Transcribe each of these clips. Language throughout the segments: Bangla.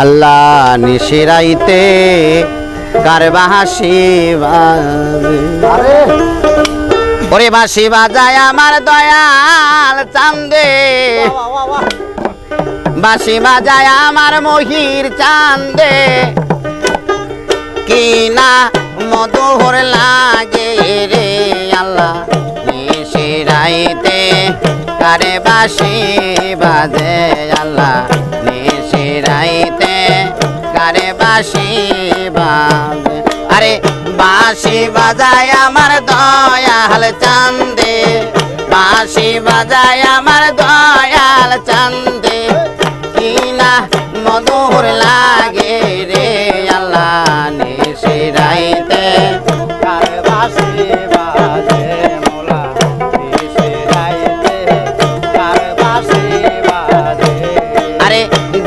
আল্লাহ নিশিরাইতে কার বাহাসি বাজে। ওরে বাসি বাজায় আমার দয়াল চান্দে। বাসি বাজায় আমার মহির চান্দে। কি না মধুর লাগে রে আল্লাহ নিশিরাইতে কারে বাসি বাজে আল্লাহ। বাজে আরে বাঁশি বাজায় আমার দয়াল চান্দে। বাঁশি বাজায় আমার দয়াল চান্দে। কি না মধুর লাগে রে আল্লাহ নিশিরাইতে।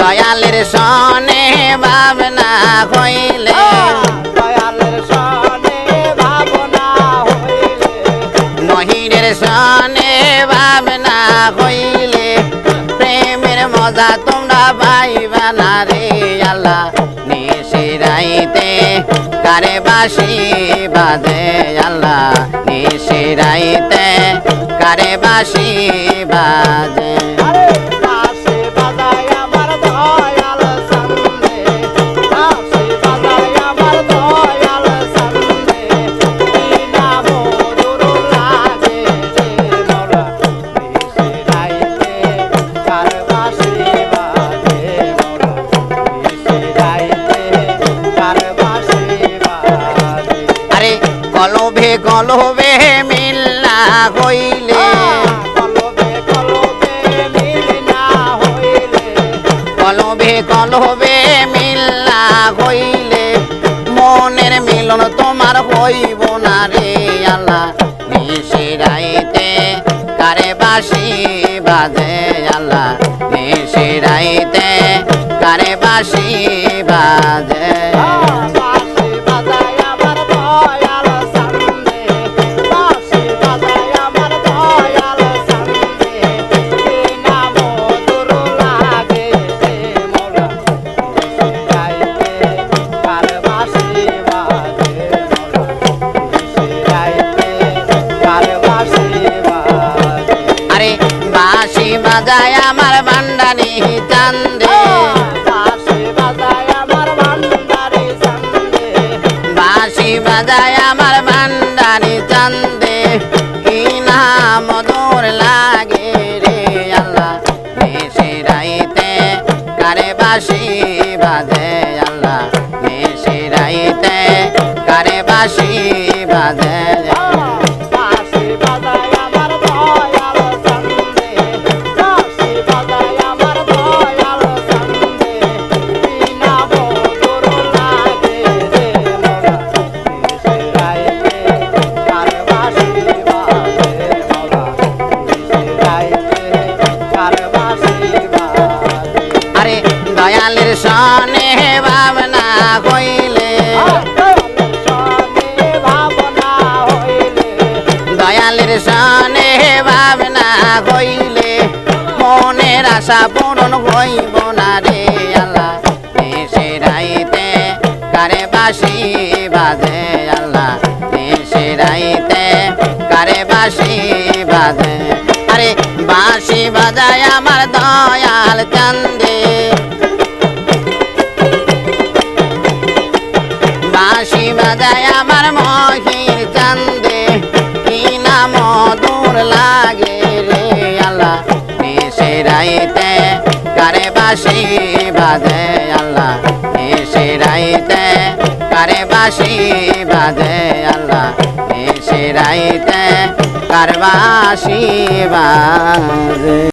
দয়ালের সনে ভাবনা হইলে। দয়ালের সনে ভাবনা হইলে। মহিরের সনে ভাবনা হইলে। প্রেমের মজা তোমরা পাইবা না রে আল্লাহ। নিশিরাইতে কারে বাসি বাজে আল্লাহ। নিশিরাইতে কারে বাসি বাজে। আরে কলবে কলবে মিল্লা হইলে। কলবে কলবে মিল্লা হইলে। মনের মিলন তোমার হইব না রে আল্লাহ। নিশিরাইতে কারে বাসি বাজে আল্লাহ। নিশিরাইতে কারে বাসি বাজে বাসি বাজায় আমার বাসি বাজে। বাজায় আমার বাজায় আমার ভান্ডারি চান্দে কি না মধুর লাগে রে আল্লাহ? মেশে রাইতে কারে বাসি বাজে আল্লাহ? মেশে রাইতে কারে বাসি বাজে দয়ালের সনে ভাবনা হইলে। দয়ালের সনে ভাবনা হইলে। মনের আশা পূরণ হইব না রে আল্লাহ। এসে রাইতে কারে বাসি বাজে আল্লাহ। এসে রাইতে কারে বাসি বাজে। আরে বাসি বাজায় আমার দয়াল চান্দে। বাঁশি আমার মহির চান্দে। কি না মধুর লাগে রে আল্লাহ? এসে রাইতে কারে বাঁশি বাজে আল্লাহ? এসে রাইতে কারে বাঁশি বাজে আল্লাহ? এসে রাইতে কার বাজে?